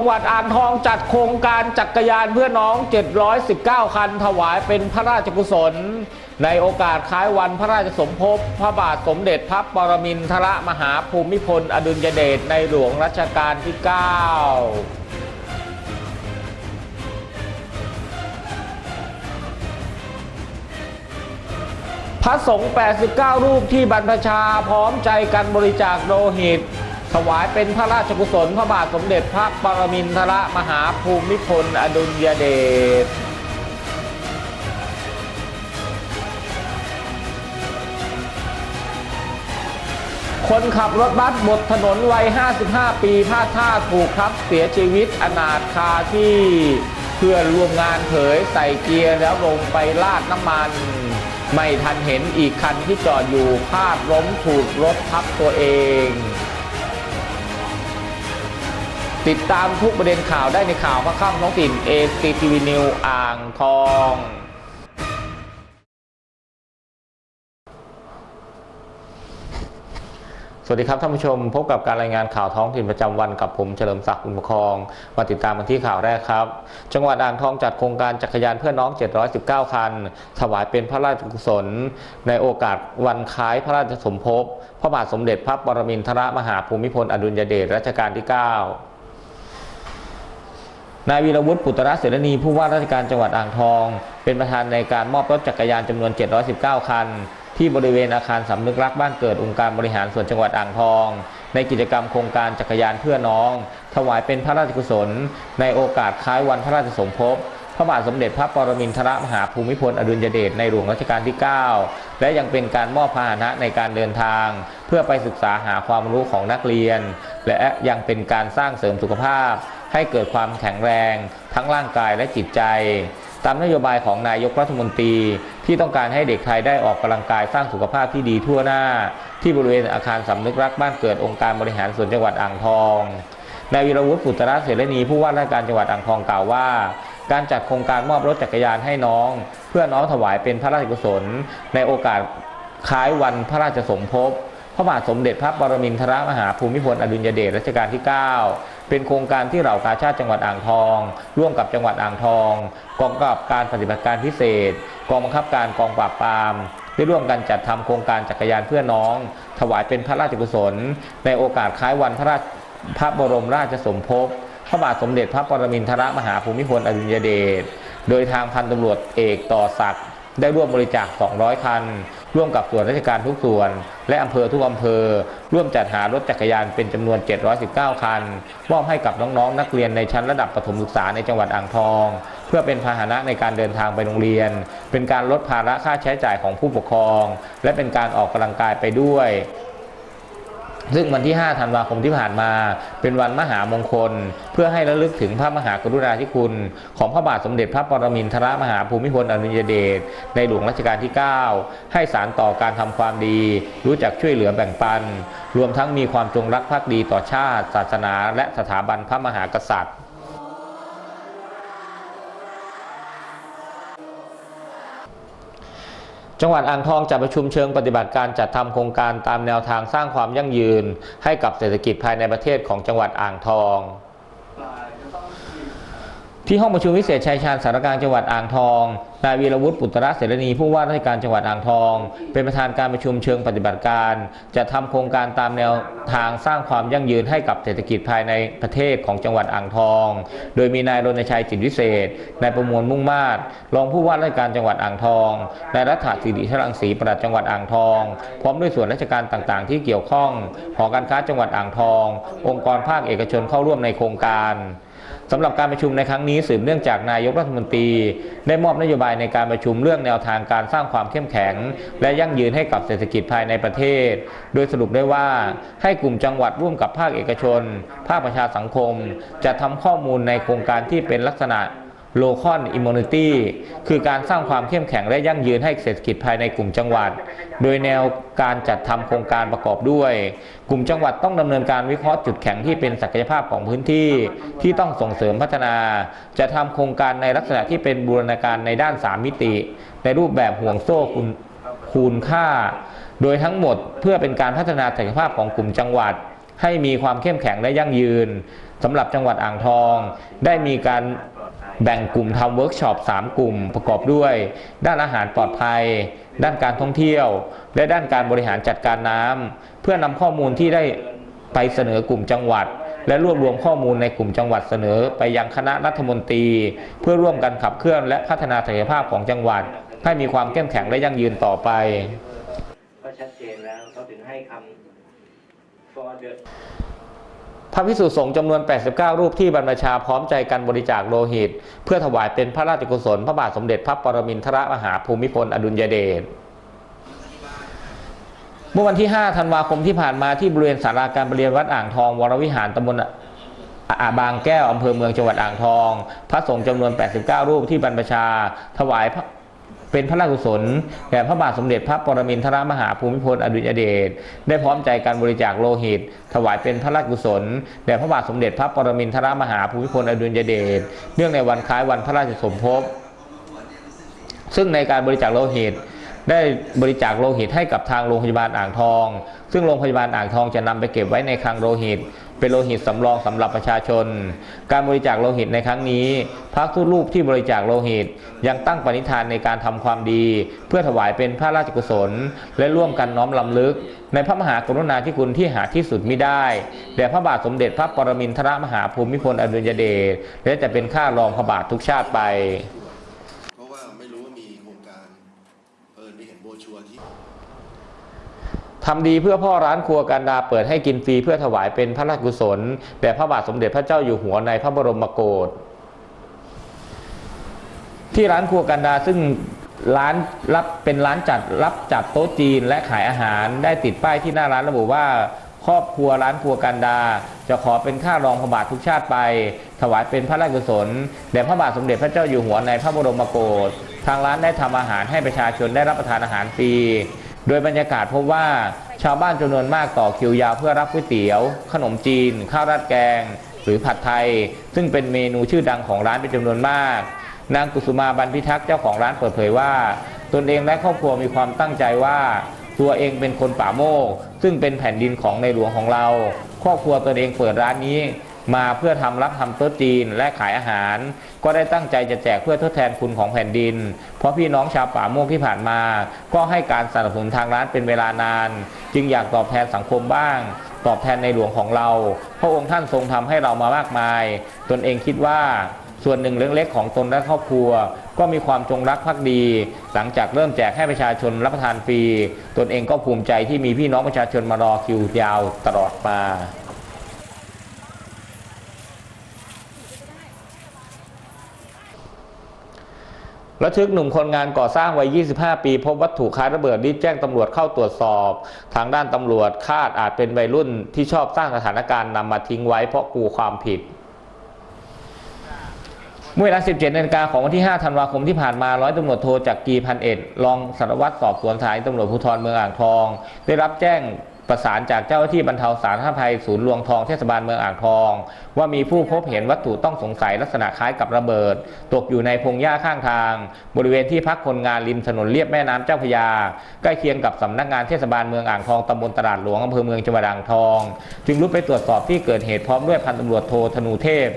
จังหวัดอ่างทองจัดโครงการจักรยานเพื่อน้อง 719 คัน ถวายเป็นพระราชกุศล ในโอกาสคล้ายวันพระราชสมภพ พระบาทสมเด็จพระปรมินทรมหาภูมิพล อดุลยเดชในหลวงรัชกาลที่ 9พระสงฆ์89 รูปที่บรรพชาพร้อมใจกันบริจาคโลหิต ถวายเป็นพระราชกุศลพระบาทสมเด็จพระปรมินทรมหาภูมิพลอดุลยเดชคนขับรถบัสบนถนนวัย 55 ปีพลาดท่าถูกทับเสียชีวิตอนาถคาที่เพื่อนร่วมงานเผยใส่เกียร์แล้วลงไปลาดน้ำมัน ไม่ทันเห็นอีกคันที่จอดอยู่พลาดล้มถูกรถทับตัวเอง ติดตามทุกประเด็นข่าวได้ในข่าวพระค่ำท้องถิ่นเอซีทีวีนิวอ่างทอง สวัสดีครับท่านผู้ชม พบกับการรายงานข่าวท้องถิ่นประจำวันกับผมเฉลิมศักดิ์อุณประคอง มาติดตามกันที่ข่าวแรกครับ จังหวัดอ่างทองจัดโครงการจักรยานเพื่อน้อง 719 คัน ถวายเป็นพระราชกุศล ในโอกาสวันคล้ายพระราชสมภพ พระบาทสมเด็จพระปรมินทรมหาภูมิพลอดุลยเดชรัชกาลที่ 9 นายวีรวุฒิปุตตรเสรณีผู้ว่าราชการจังหวัดอ่างทอง เป็นประธานในการมอบรถจักรยานจำนวน 719 คัน ที่บริเวณอาคารสำนึกรักบ้านเกิดองค์การบริหารส่วนจังหวัดอ่างทอง ในกิจกรรมโครงการจักรยานเพื่อน้อง ถวายเป็นพระราชกุศล ในโอกาสคล้ายวันพระราชสมภพพระบาทสมเด็จพระปรมินทรมหาภูมิพลอดุลยเดชในหลวงรัชกาลที่ 9 และยังเป็นการมอบพาหนะในการเดินทาง เพื่อไปศึกษาหาความรู้ของนักเรียน และยังเป็นการสร้างเสริมสุขภาพ ให้เกิดความแข็งแรงทั้งร่างกายและจิตใจ ตามนโยบายของนายกรัฐมนตรีที่ต้องการให้เด็กไทยได้ออกกำลังกายสร้างสุขภาพที่ดีทั่วหน้า ที่บริเวณอาคารสำนึกรักบ้านเกิดองค์การบริหารส่วนจังหวัดอ่างทองนายวิรวุฒิปุตตรเสรณีผู้ว่าราชการจังหวัดอ่างทองกล่าวว่า การจัดโครงการมอบรถจักรยานให้น้อง เพื่อน้องถวายเป็นพระราชกุศล ในโอกาสคล้ายวันพระราชสมภพพระบาทสมเด็จพระปรมินทรมหาภูมิพลอดุลยเดชรัชกาลที่ 9 เป็นโครงการที่เหล่ากาชาติจังหวัดอ่างทอง ร่วมกับจังหวัดอ่างทอง กองกำกับการปฏิบัติการพิเศษ กองบังคับการกองปราบปรามได้ร่วมกันจัดทำโครงการจักรยานเพื่อน้อง ถวายเป็นพระราชกุศล ในโอกาสคล้ายวันพระราชพระบรมราชสมภพพระบาทสมเด็จพระปรมินทรมหาภูมิพลอดุลยเดช โดยทางพันตำรวจเอกต่อศักดิ์ได้ร่วมบริจาค 200 คัน ร่วมกับส่วนราชการทุกส่วน และอำเภอทุกอำเภอ ร่วมจัดหารถจักรยานเป็นจำนวน 719 คัน มอบให้กับน้องๆ นักเรียนในชั้นระดับประถมศึกษาในจังหวัดอ่างทอง เพื่อเป็นพาหนะในการเดินทางไปโรงเรียน เป็นการลดภาระค่าใช้จ่ายของผู้ปกครอง และเป็นการออกกำลังกายไปด้วย ซึ่งวันที่ 5 ธันวาคมที่ผ่านมา เป็นวันมหามงคล เพื่อให้ระลึกถึงพระมหากรุณาธิคุณ ของพระบาทสมเด็จพระปรมินทรมหาภูมิพลอดุลยเดชในหลวงรัชกาลที่ 9 ให้สารต่อการทำความดี รู้จักช่วยเหลือแบ่งปัน รวมทั้งมีความจงรักภักดีต่อชาติ ศาสนา และสถาบันพระมหากษัตริย์ จังหวัดอ่างทองจัดประชุมเชิงปฏิบัติการจัดทำโครงการตามแนวทางสร้างความยั่งยืน ให้กับเศรษฐกิจภายในประเทศของจังหวัดอ่างทอง ที่ห้องประชุมวิเศษชัยชาญสารกลางจังหวัดอ่างทอง นายวีรวุฒิปุตระเสรณีผู้ว่าราชการจังหวัดอ่างทอง เป็นประธานการประชุมเชิงปฏิบัติการ จะทำโครงการตามแนวทางสร้างความยั่งยืนให้กับเศรษฐกิจภายในประเทศของจังหวัดอ่างทอง โดยมีนายรณชัยจิตวิเศษ นายประมวลมุ่งมาศรองผู้ว่าราชการจังหวัดอ่างทอง นายรัฐศิริชลังสีประหลัดจังหวัดอ่างทอง พร้อมด้วยส่วนราชการต่างๆ ที่เกี่ยวข้อง หอการค้าจังหวัดอ่างทอง องค์กรภาคเอกชนเข้าร่วมในโครงการ สำหรับการประชุมในครั้งนี้สืบเนื่องจากนายกรัฐมนตรี ได้มอบนโยบายในการประชุมเรื่องแนวทางการสร้างความเข้มแข็ง และยั่งยืนให้กับเศรษฐกิจภายในประเทศ โดยสรุปได้ว่าให้กลุ่มจังหวัดร่วมกับภาคเอกชน ภาคประชาสังคม จะทำข้อมูลในโครงการที่เป็นลักษณะ โลคอนอิมมูนิตี้คือการสร้างความเข้มแข็งและยั่งยืนให้เศรษฐกิจภายในกลุ่มจังหวัด โดยแนวการจัดทำโครงการประกอบด้วย กลุ่มจังหวัดต้องดำเนินการวิเคราะห์จุดแข็งที่เป็นศักยภาพของพื้นที่ ที่ต้องส่งเสริมพัฒนา จะทำโครงการในลักษณะที่เป็นบูรณาการในด้าน 3 มิติ ในรูปแบบห่วงโซ่คุณคูณค่า โดยทั้งหมดเพื่อเป็นการพัฒนาศักยภาพของกลุ่มจังหวัด ให้มีความเข้มแข็งและยั่งยืนสำหรับจังหวัดอ่างทอง ได้มีการ แบ่งกลุ่มทำเวิร์กช็อป3 กลุ่มประกอบด้วย ด้านอาหารปลอดภัย ด้านการท่องเที่ยว และด้านการบริหารจัดการน้ำเพื่อนำข้อมูลที่ได้ไปเสนอกลุ่มจังหวัด และรวบรวมข้อมูลในกลุ่มจังหวัดเสนอ ไปยังคณะรัฐมนตรี เพื่อร่วมกันขับเคลื่อนและพัฒนาศักยภาพของจังหวัด ให้มีความเข้มแข็งและยั่งยืนต่อไปก็ชัดเจนแล้วเขาถึงให้คำ for the ระพิสุสงฆ์จำนวน 89 รูปที่บรรพชาพร้อมใจกันบริจาคโลหิต เพื่อถวายเป็นพระราชกุศล พระบาทสมเด็จพระปรมินทรมหาภูมิพลอดุลยเดชเมื่อวันที่ 5 ธันวาคมที่ผ่านมาที่บริเวณศาลาการประเรียนวัดอ่างทอง วรวิหารตำบลอาบางแก้วอำเภอเมืองจังหวัดอ่างทอง พระสงฆ์จำนวน 89 รูปที่บรรพชา ถวายพระ เป็นพระราชกุศลแด่พระบาทสมเด็จพระปรมินทรมหาภูมิพลอดุลยเดชได้พร้อมใจการบริจาคโลหิต ถวายเป็นพระราชกุศลแด่พระบาทสมเด็จพระปรมินทรมหาภูมิพลอดุลยเดชเนื่องในวันคล้ายวันพระราชสมภพซึ่งในการบริจาคโลหิตได้บริจาคโลหิตให้กับทางโรงพยาบาลอ่างทอง ซึ่งโรงพยาบาลอ่างทองจะนำไปเก็บไว้ในคลังโลหิต เป็นโลหิตสำรองสำหรับประชาชน การบริจาคโลหิตในครั้งนี้พระทุกรูปที่บริจาคโลหิต ยังตั้งปณิธานในการทำความดี เพื่อถวายเป็นพระราชกุศล และร่วมกันน้อมลำลึก ในพระมหากรุณาธิคุณที่หาที่สุดมิได้แด่พระบาทสมเด็จพระปรมินทรมหาภูมิพลอดุลยเดชและจะเป็นค่ารองพระบาททุกชาติไป เพราะว่าไม่รู้ว่ามีโครงการเออไปเห็นโบรชัวร์ที่ ทำดีเพื่อพ่อร้านครัวกันดาเปิดให้กินฟรีเพื่อถวายเป็นพระราชกุศลแด่พระบาทสมเด็จพระเจ้าอยู่หัวในพระบรมโกศที่ร้านครัวกันดาซึ่งร้านรับเป็นร้านจัดรับจัดโต๊ะจีนและขายอาหารได้ติดป้ายที่หน้าร้านระบุว่า ครอบครัวร้านครัวกันดา จะขอเป็นค่ารองพระบาททุกชาติไป ถวายเป็นพระราชกุศลแด่พระบาทสมเด็จพระเจ้าอยู่หัวในพระบรมโกศทางร้านได้ทำอาหารให้ประชาชนได้รับประทานอาหารฟรี โดยบรรยากาศพบว่าชาวบ้านจำนวนมากต่อคิวยาวเพื่อรับก๋วยเตี๋ยว ขนมจีน ข้าวราดแกง หรือผัดไทย ซึ่งเป็นเมนูชื่อดังของร้านเป็นจำนวนมาก นางกุสุมาบรรพิทักษ์เจ้าของร้านเปิดเผยว่า ตนเองและครอบครัวมีความตั้งใจว่า ตัวเองเป็นคนป่าโมก ซึ่งเป็นแผ่นดินของในหลวงของเรา ครอบครัวตนเองเปิดร้านนี้ มาเพื่อทำรับทำโต๊ะจีนและขายอาหาร ก็ได้ตั้งใจจะแจกเพื่อทดแทนคุณของแผ่นดิน เพราะพี่น้องชาวป่าโมกที่ผ่านมา ก็ให้การสนับสนุนทางร้านเป็นเวลานาน จึงอยากตอบแทนสังคมบ้าง ตอบแทนในหลวงของเรา พระองค์ท่านทรงทำให้เรามามากมาย ตนเองคิดว่าส่วนหนึ่งเรื่องเล็กของตนและครอบครัว ก็มีความจงรักภักดี หลังจากเริ่มแจกให้ประชาชนรับประทานฟรี ตนเองก็ภูมิใจที่มีพี่น้องประชาชนมารอคิวยาวตลอดมา ระทึกหนุ่มคนงานก่อสร้างวัย 25 ปี พบวัตถุคล้ายระเบิดรีบแจ้งตำรวจเข้าตรวจสอบ ทางด้านตำรวจคาดอาจเป็นวัยรุ่นที่ชอบสร้างสถานการณ์นำมาทิ้งไว้เพราะกลัวความผิดเมื่อเวลา 17นาฬิกาของวันที่ 5 ธันวาคมที่ผ่านมา ร้อยตำรวจโทจากกีพันเอ็ดรองสารวัตรสอบสวนสานีตำรวจภูธรเมืองอ่างทอง ได้รับแจ้ง ประสานจากเจ้าหน้าที่บรรเทาสาธารณภัยศูนย์รวงทองเทศบาลเมืองอ่างทอง ว่ามีผู้พบเห็นวัตถุต้องสงสัยลักษณะคล้ายกับระเบิด ตกอยู่ในพงหญ้าข้างทาง บริเวณที่พักคนงานริมถนนเลียบแม่น้ำเจ้าพระยา ใกล้เคียงกับสำนักงานเทศบาลเมืองอ่างทองตำบลตลาดหลวงอำเภอเมืองจังหวัดอ่างทอง จึงรุดไปตรวจสอบที่เกิดเหตุพร้อมด้วยพันตำรวจโทธนูเทพ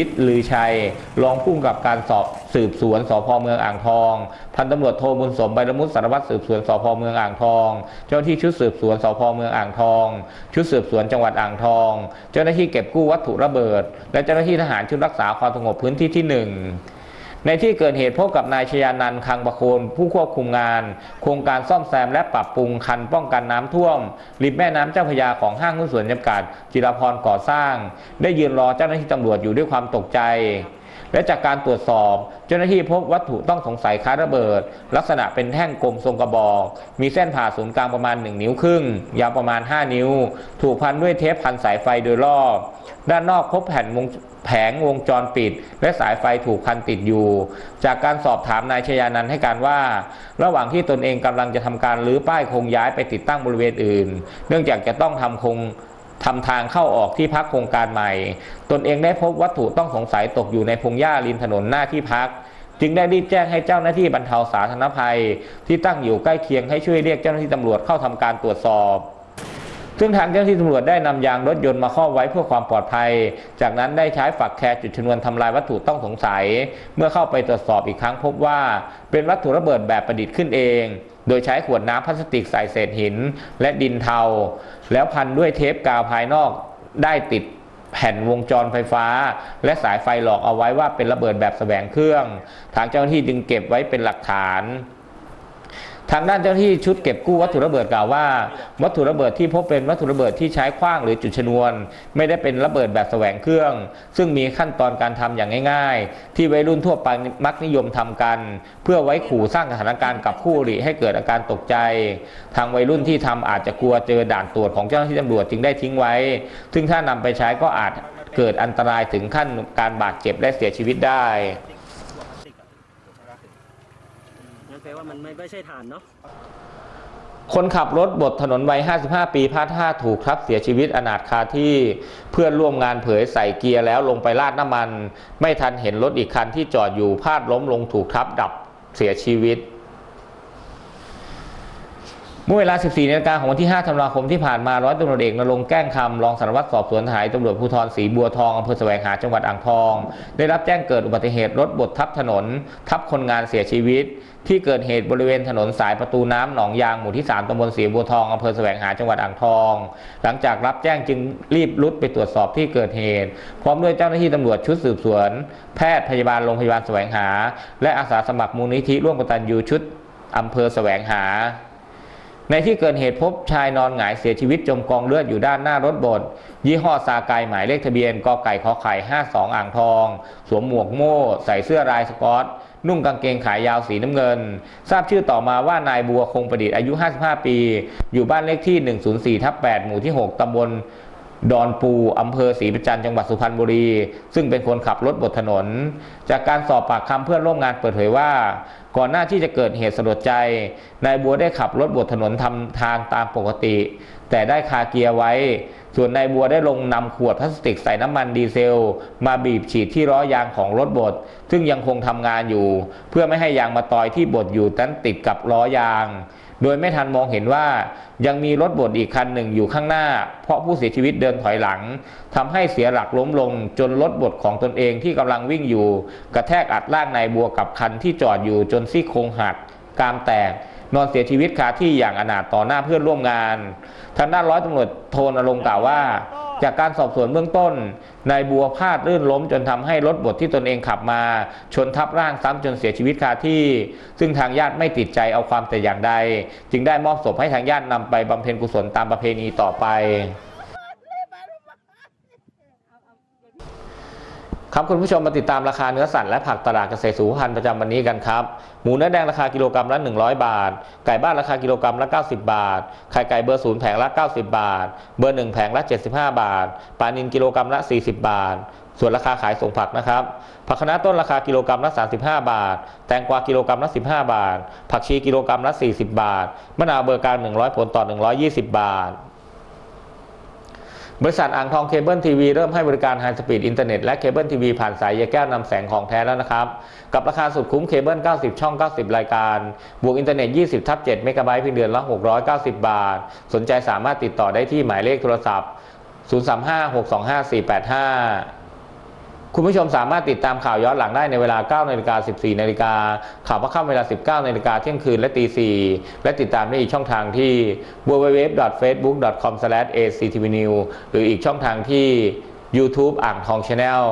ฤทธิ์ลือชัย รองผู้กำกับการสอบสืบสวนสพเมืองอ่างทอง พันตำรวจโทบุญสมใบละมุดสารวัตรสืบสวนสพเมืองอ่างทอง เจ้าหน้าที่ชุดสืบสวนสพเมืองอ่างทอง ชุดสืบสวนจังหวัดอ่างทอง เจ้าหน้าที่เก็บกู้วัตถุระเบิด และเจ้าหน้าที่ทหารชุดรักษาความสงบพื้นที่ที่หนึ่ง ในที่เกิดเหตุพบกับนายชยานันคังประโคนผู้ควบคุมงาน โครงการซ่อมแซมและปรับปรุงคันป้องกันน้ำท่วม ริมแม่น้ำเจ้าพยาของห้างหุ้นส่วนจำกัดจิรพรก่อสร้าง ได้ยืนรอเจ้าหน้าที่ตำรวจอยู่ด้วยความตกใจ และจากการตรวจสอบ เจ้าหน้าที่พบวัตถุต้องสงสัยคล้ายระเบิด ลักษณะเป็นแท่งกลมทรงกระบอก มีเส้นผ่าศูนย์กลางประมาณ 1 นิ้วครึ่ง ยาวประมาณ 5 นิ้ว ถูกพันด้วยเทปพันสายไฟโดยรอบ ด้านนอกพบแผ่นวงแผงวงจรปิด และสายไฟถูกพันติดอยู่ จากการสอบถามนายชยานันให้การว่า ระหว่างที่ตนเองกำลังจะทำการรื้อป้ายคงย้ายไปติดตั้งบริเวณอื่น เนื่องจากจะต้องทำโคง ทำทางเข้าออกที่พักโครงการใหม่ ตนเองได้พบวัตถุต้องสงสัยตกอยู่ในพงหญ้าริมถนนหน้าที่พัก จึงได้รีบแจ้งให้เจ้าหน้าที่บรรเทาสาธารณภัย ที่ตั้งอยู่ใกล้เคียงให้ช่วยเรียกเจ้าหน้าที่ตำรวจเข้าทำการตรวจสอบซึ่งทางเจ้าหน้าที่ตำรวจได้นำยางรถยนต์มาครอบไว้เพื่อความปลอดภัย จากนั้นได้ใช้ฝักแคร์จุดชนวนทำลายวัตถุต้องสงสัย เมื่อเข้าไปตรวจสอบอีกครั้งพบว่า เป็นวัตถุระเบิดแบบประดิษฐ์ขึ้นเอง โดยใช้ขวดน้ำพลาสติกใส่เศษหินและดินเทา แล้วพันด้วยเทปกาวภายนอกได้ติดแผ่นวงจรไฟฟ้า และสายไฟหลอกเอาไว้ว่าเป็นระเบิดแบบแสวงเครื่อง ทางเจ้าหน้าที่จึงเก็บไว้เป็นหลักฐาน ทางด้านเจ้าหน้าที่ชุดเก็บกู้วัตถุระเบิดกล่าวว่า วัตถุระเบิดที่พบเป็นวัตถุระเบิดที่ใช้คว้างหรือจุดชนวน ไม่ได้เป็นระเบิดแบบแสวงเครื่อง ซึ่งมีขั้นตอนการทำอย่างง่าย ๆ ที่วัยรุ่นทั่วไปมักนิยมทำกัน เพื่อไว้ขู่สร้างสถานการณ์กับคู่อริให้เกิดอาการตกใจ ทางวัยรุ่นที่ทำอาจจะกลัวเจอด่านตรวจของเจ้าหน้าที่ตำรวจจึงได้ทิ้งไว้ ซึ่งถ้านำไปใช้ก็อาจเกิดอันตรายถึงขั้นการบาดเจ็บและเสียชีวิตได้ งั้น แปลว่ามันไม่ใช่ฐานเนาะคนขับรถบดถนนวัย 55 ปีพลาดท่าถูกทับเสียชีวิตอนาถคาที่เพื่อนร่วมงานเผยใส่เกียร์แล้วลงไปราดน้ำมัน ไม่ทันเห็นรถอีกคันที่จอดอยู่พลาดล้มลงถูกทับดับเสียชีวิต เมื่อเวลา 14นาฬิกาของวันที่ 5 ธันวาคมที่ผ่านมาร้อยตำรวจเอกนรงแก้งคำรองสารวัตรสอบสวนทหารตำรวจภูธรศรีบัวทองอำเภอแสวงหาจังหวัดอ่างทอง ได้รับแจ้งเกิดอุบัติเหตุรถบดทับถนน ทับคนงานเสียชีวิต ที่เกิดเหตุบริเวณถนนสายประตูน้ำหนองยางหมู่ที่ 3ตำบลศรีบัวทองอำเภอแสวงหาจังหวัดอ่างทอง หลังจากรับแจ้งจึงรีบรุดไปตรวจสอบที่เกิดเหตุ พร้อมด้วยเจ้าหน้าที่ตำรวจชุดสืบสวน แพทย์พยาบาลโรงพยาบาลแสวงหา และอาสาสมัครมูลนิธิร่วมกตัญญูชุดอำเภอแสวงหา ในที่เกิดเหตุพบชายนอนหงายเสียชีวิตจมกองเลือดอยู่ด้านหน้ารถบดยี่ห้อซาไกหมายเลขทะเบียนกไก่ขอไข่ 52 อ่างทอง สวมหมวกโม่ ใส่เสื้อลายสกอตนุ่งกางเกงขายาวสีน้ำเงิน ทราบชื่อต่อมาว่านายบัวคงประดิษฐ์อายุ 55 ปี อยู่บ้านเลขที่ 104ทับ8หมู่ที่ 6ตำบล ดอนปูอำเภอศรีประจันจังหวัดสุพรรณบุรี ซึ่งเป็นคนขับรถบนถนน จากการสอบปากคำเพื่อนร่วมงานเปิดเผยว่า ก่อนหน้าที่จะเกิดเหตุสลดใจนายบัวได้ขับรถบนถนนทำทางตามปกติ แต่ได้คาเกียร์ไว้ ส่วนนายบัวได้ลงนำขวดพลาสติกใส่น้ำมันดีเซล มาบีบฉีดที่ล้อยางของรถบด ซึ่งยังคงทำงานอยู่ เพื่อไม่ให้ยางมาตอยที่บดอยู่นั้นติดกับล้อยาง โดยไม่ทันมองเห็นว่า ยังมีรถบดอีกคันหนึ่งอยู่ข้างหน้า เพราะผู้เสียชีวิตเดินถอยหลังทำให้เสียหลักล้มลง จนรถบดของตนเองที่กำลังวิ่งอยู่ กระแทกอัดร่างนายบัวกับคันที่จอดอยู่จนซี่โครงหักกรามแตก นอนเสียชีวิตคาที่อย่างอนาถต่อหน้าเพื่อนร่วมงานทางด้านร้อยตำรวจโทนรงค์กล่าวว่า จากการสอบสวนเบื้องต้นนายบัวพลาดลื่นล้มจนทำให้รถบดที่ตนเองขับมา ชนทับร่างซ้ำจนเสียชีวิตคาที่ ซึ่งทางญาติไม่ติดใจเอาความแต่อย่างใด จึงได้มอบศพให้ทางญาตินำไปบำเพ็ญกุศลตามประเพณีต่อไป ครับคุณผู้ชมมาติดตามราคาเนื้อสัตว์และผักตลาดเกษตรสุขภัณประจำวันนี้กันครับ หมูเนื้อแดงราคากิโลกรัมละ 100 บาท ไก่บ้านราคากิโลกรัมละ 90 บาท ไข่ไก่เบอร์ศูนย์แผงละ 90 บาท เบอร์1แผงละ 75 บาท ปลานินกิโลกรัมละ 40 บาท ส่วนราคาขายส่งผักนะครับ ผักคะน้าต้นราคากิโลกรัมละ 35 บาท แตงกวากิโลกรัมละ 15 บาท ผักชีกิโลกรัมละ 40 บาท มะนาวเบอร์กลาง100 ผลต่อ 120 บาท บริษัทอ่างทองเคเบิลทีวีเริ่มให้บริการไฮสปีดอินเทอร์เน็ตและเคเบิลทีวีผ่านสายยาแก้วนำแสงของแท้แล้วนะครับ กับราคาสุดคุ้มเคเบิล 90 ช่อง 90 รายการ บวกอินเทอร์เน็ต 20 ทับ 7 เมกะไบต์เพียงเดือนละ 690 บาท สนใจสามารถติดต่อได้ที่หมายเลขโทรศัพท์ 035 625 485 คุณผู้ชมสามารถติดตามข่าวย้อนหลังได้ในเวลา 9นาฬิกา14นาฬิกาข่าวพระค่ำเวลา 19นาฬิกาเที่ยงคืนและตี4และติดตามได้อีกช่องทางที่ www.facebook.com/actvnews หรืออีกช่องทางที่ YouTube อ่างทอง Channel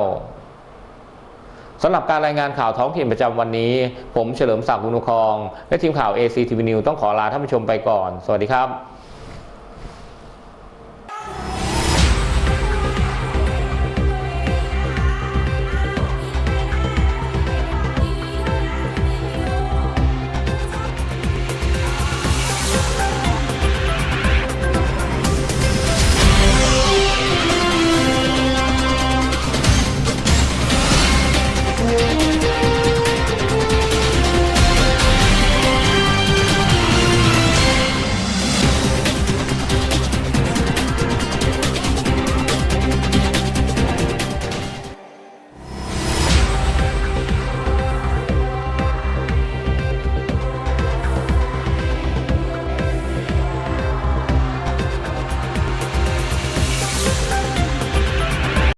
สำหรับการรายงานข่าวท้องถิ่นประจำวันนี้ ผมเฉลิมศักดิ์บุญครอง และทีมข่าว ACTV News ต้องขอลาท่านผู้ชมไปก่อน สวัสดีครับ